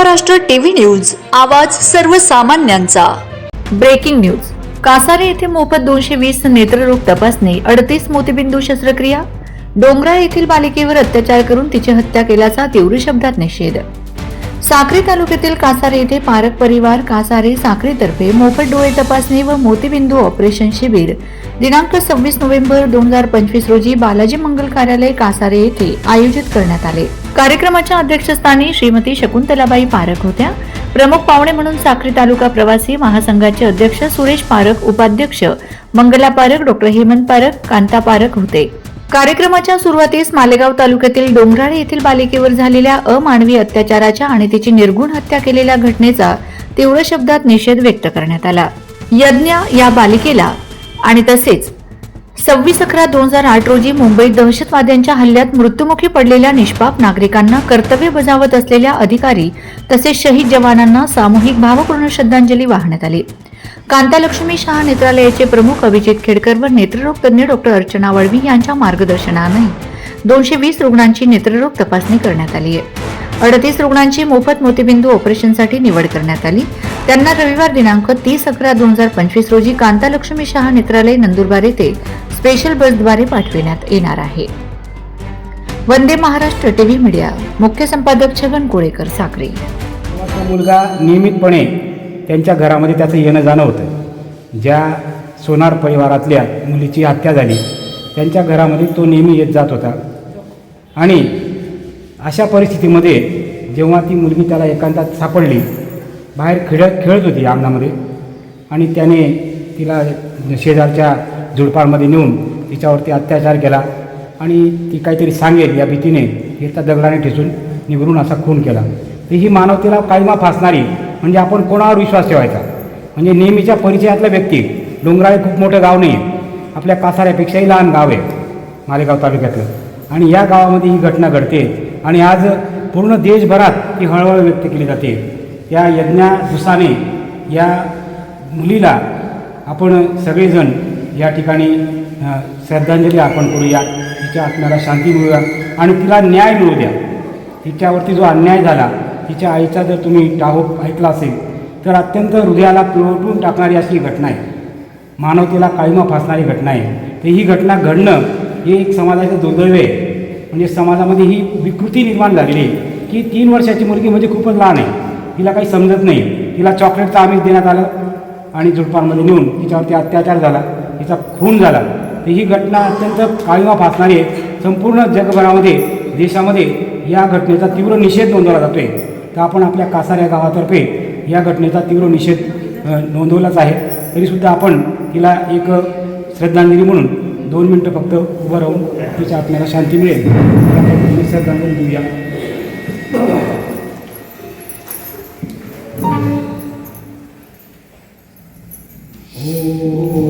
Maharashtra TV news आवाज सर्वसामान्यांचा. Breaking news. Kasare येथे मोफत दोनशे वीस नेत्ररोग तपासणी अडतीस मोतीबिंदू शस्त्रक्रिया. डोंगरा येथील बालिकेवर अत्याचार करून तिची हत्या केल्याचा तीव्र शब्दात निषेध. साक्री तालुक्यातील कासारे येथे पारक परिवार कासारे साक्रीतर्फे मोफत डोळे तपासणी व मोतीबिंदू ऑपरेशन शिबिर. दिनांक सव्वीस नोव्हेंबर दोन हजार पंचवीस रोजी बालाजी मंगल कार्यालय कासारे येथे आयोजित करण्यात आले. कार्यक्रमाच्या अध्यक्षस्थानी श्रीमती शकुंतलाबाई पारख होत्या. प्रमुख पाहुणे म्हणून साक्री तालुका प्रवासी महासंघाचे अध्यक्ष सुरेश पारख उपाध्यक्ष मंगला पारख डॉक्टर हेमंत पारख कांता पारख होते. कार्यक्रमाच्या सुरुवातीस मालेगाव तालुक्यातील डोंगराळे येथील बालिकेवर झालेल्या अमानवी अत्याचाराच्या आणि तिची निर्गुण हत्या केलेल्या घटनेचा तीव्र शब्दात निषेध व्यक्त करण्यात आला. यज्ञ या बालिकेला आणि तसेच सव्वीस अकरा दोन हजार आठ रोजी मुंबईत दहशतवाद्यांच्या हल्ल्यात मृत्युमुखी पडलेल्या निष्पाप नागरिकांना कर्तव्य बजावत असलेल्या अधिकारी तसेच शहीद जवानांना सामूहिक भावपूर्ण श्रद्धांजली वाहण्यात आली. कांतालक्ष्मी शहा नेत्रालयाचे प्रमुख अभिजित खेडकर व नेत्ररोग तज्ञ डॉक्टर अर्चना वळवी यांच्या मार्गदर्शनाने दोनशे वीस रुग्णांची नेत्ररोग तपासणी करण्यात आली आहे. अडतीस रुग्णांची मोफत मोतीबिंदू ऑपरेशनसाठी निवड करण्यात आली. त्यांना रविवार दिनांक तीस अकरा दोन हजार पंचवीस रोजी कांतालक्ष्मी शहा नेत्रालय नंदुरबार येथे स्पेशल बसद्वारे पाठविण्यात येणार आहे. वंदे महाराष्ट्र टीव्ही मीडिया मुख्य संपादक छगन कोळेकर साखरे तेव्हा तो मुलगा नियमितपणे त्यांच्या घरामध्ये त्याचं येणं जाणं होतं. ज्या सोनार परिवारातल्या मुलीची हत्या झाली त्यांच्या घरामध्ये तो नेहमी येत जात होता. आणि अशा परिस्थितीमध्ये जेव्हा ती मुलगी त्याला एकांतात सापडली बाहेर खेळत खेळत होती अंगणामध्ये आणि त्याने तिला शेजारच्या झुडपाडमध्ये नेऊन तिच्यावरती अत्याचार केला. आणि ती काहीतरी सांगेल या भीतीने. हिरता दगडाने ठेचून निवडून असा खून केला. तर ही मानवतेला कायमा फासणारी म्हणजे आपण कोणावर विश्वास ठेवायचा? म्हणजे नेहमीच्या परिचयातला व्यक्ती. डोंगराळे खूप मोठं गाव नाही आहे आपल्या कासाऱ्यापेक्षाही लहान गाव आहे मालेगाव तालुक्यातलं. आणि या गावामध्ये ही घटना घडते. आणि आज पूर्ण देशभरात ही हळहळ व्यक्त केली जाते. या यज्ञादुसाने या मुलीला आपण सगळेजण या ठिकाणी श्रद्धांजली अर्पण करूया. तिच्या आत्म्याला शांती मिळूया आणि तिला न्याय मिळू द्या तिच्यावरती जो अन्याय झाला तिच्या आईचा जर तुम्ही टाहूक ऐकला असेल तर अत्यंत हृदयाला पिळवटून टाकणारी अशी घटना आहे. मानवतेला काळीमा फासणारी घटना आहे. तर ही घटना घडणं हे एक समाजाचं दुर्दैव आहे. म्हणजे समाजामध्ये ही विकृती निर्माण झालेली आहे की तीन वर्षाची मुलगी म्हणजे खूपच लहान आहे. तिला काही समजत नाही. तिला चॉकलेटचं आमिष देण्यात आलं आणि झुडपांमध्ये नेऊन तिच्यावरती अत्याचार झाला. हिचा खून झाला. तर ही घटना अत्यंत काळीमा फासणारी आहे. संपूर्ण जगभरामध्ये देशामध्ये या घटनेचा तीव्र निषेध नोंदवला जातोय. तर आपण आपल्या कासार या गावातर्फे या घटनेचा तीव्र निषेध नोंदवलाच आहे. तरीसुद्धा आपण तिला एक श्रद्धांजली म्हणून दोन मिनटं फक्त उभं राहून तिच्या आत्म्याला शांती मिळेल. श्रद्धांजली देऊया. हो, हो, हो.